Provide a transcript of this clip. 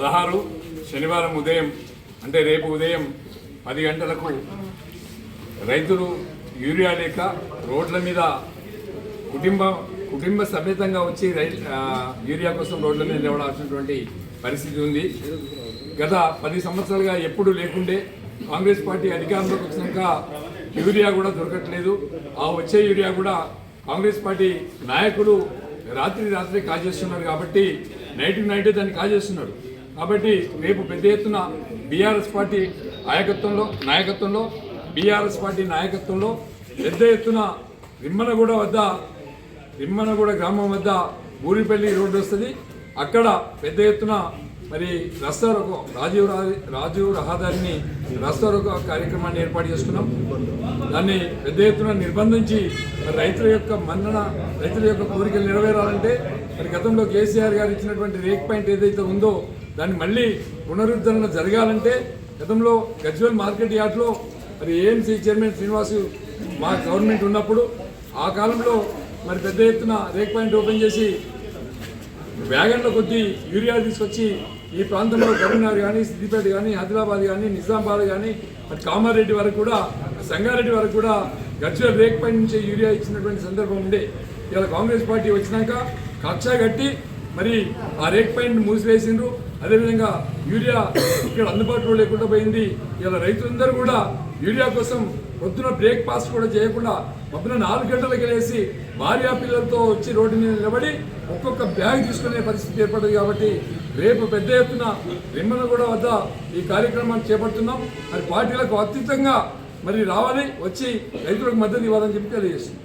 పదహారు శనివారం ఉదయం అంటే రేపు ఉదయం పది గంటలకు రైతులు యూరియా లేక రోడ్ల మీద కుటుంబ కుటుంబ సమేతంగా వచ్చి రై యూరియా కోసం రోడ్ల మీద నిలబడాల్సినటువంటి పరిస్థితి ఉంది. గత పది సంవత్సరాలుగా ఎప్పుడు లేకుండే కాంగ్రెస్ పార్టీ అధికారంలోకి వచ్చినాక యూరియా కూడా దొరకట్లేదు. ఆ వచ్చే యూరియా కూడా కాంగ్రెస్ పార్టీ నాయకులు రాత్రి రాత్రి కాజేస్తున్నారు కాబట్టి నైట్ నైట్ దాన్ని కాజేస్తున్నారు. కాబట్టి రేపు పెద్ద ఎత్తున బీఆర్ఎస్ పార్టీ నాయకత్వంలో నాయకత్వంలో బీఆర్ఎస్ పార్టీ నాయకత్వంలో పెద్ద ఎత్తున రిమ్మనగూడ వద్ద రిమ్మనగూడ గ్రామం వద్ద బూరిపల్లి రోడ్డు వస్తుంది. అక్కడ పెద్ద ఎత్తున మరి రస్తారోకో రాజీవ్ రాజీవ్ రహదారిని రస్తారోకో కార్యక్రమాన్ని ఏర్పాటు చేసుకున్నాం. దాన్ని పెద్ద ఎత్తున నిర్బంధించి రైతుల యొక్క మన్నన రైతుల యొక్క కోరికలు నెరవేరాలంటే మరి గతంలో కేసీఆర్ గారు ఇచ్చినటువంటి రేక్ పాయింట్ ఏదైతే ఉందో దాన్ని మళ్ళీ పునరుద్ధరణ జరగాలంటే గతంలో గజ్వల్ మార్కెట్ యార్డ్లో మరి ఏఎంసీ చైర్మన్ శ్రీనివాసు మా గవర్నమెంట్ ఉన్నప్పుడు ఆ కాలంలో మరి పెద్ద ఎత్తున రేక్ పాయింట్ ఓపెన్ చేసి వ్యాగన్ల కొద్దీ యూరియా తీసుకొచ్చి ఈ ప్రాంతంలో కరీంనగర్ కానీ సిద్దిపేట కానీ ఆదిలాబాద్ కానీ నిజామాబాద్ కానీ మరి కామారెడ్డి వరకు కూడా సంగారెడ్డి వరకు కూడా గజ్వెల్ రేక్ పై నుంచి యూరియా ఇచ్చినటువంటి సందర్భం ఉండే. ఇలా కాంగ్రెస్ పార్టీ వచ్చినాక కక్ష కట్టి మరి ఆ రేక్ పాయింట్ మూసివేసిండ్రు. అదేవిధంగా యూరియా ఇక్కడ అందుబాటులో లేకుండా పోయింది. ఇలా రైతులందరూ కూడా యూరియా కోసం పొద్దున బ్రేక్ఫాస్ట్ కూడా చేయకుండా పొద్దున నాలుగు గంటలకు వెళ్ళేసి భార్యా పిల్లలతో వచ్చి రోడ్డు మీద నిలబడి ఒక్కొక్క బ్యాగ్ తీసుకునే పరిస్థితి ఏర్పడింది కాబట్టి రేపు పెద్ద ఎత్తున కూడా వద్ద ఈ కార్యక్రమాన్ని చేపడుతున్నాం. మరి పార్టీలకు అతీతంగా మరి రావాలి వచ్చి రైతులకు మద్దతు ఇవ్వాలని చెప్పి తెలియజేస్తుంది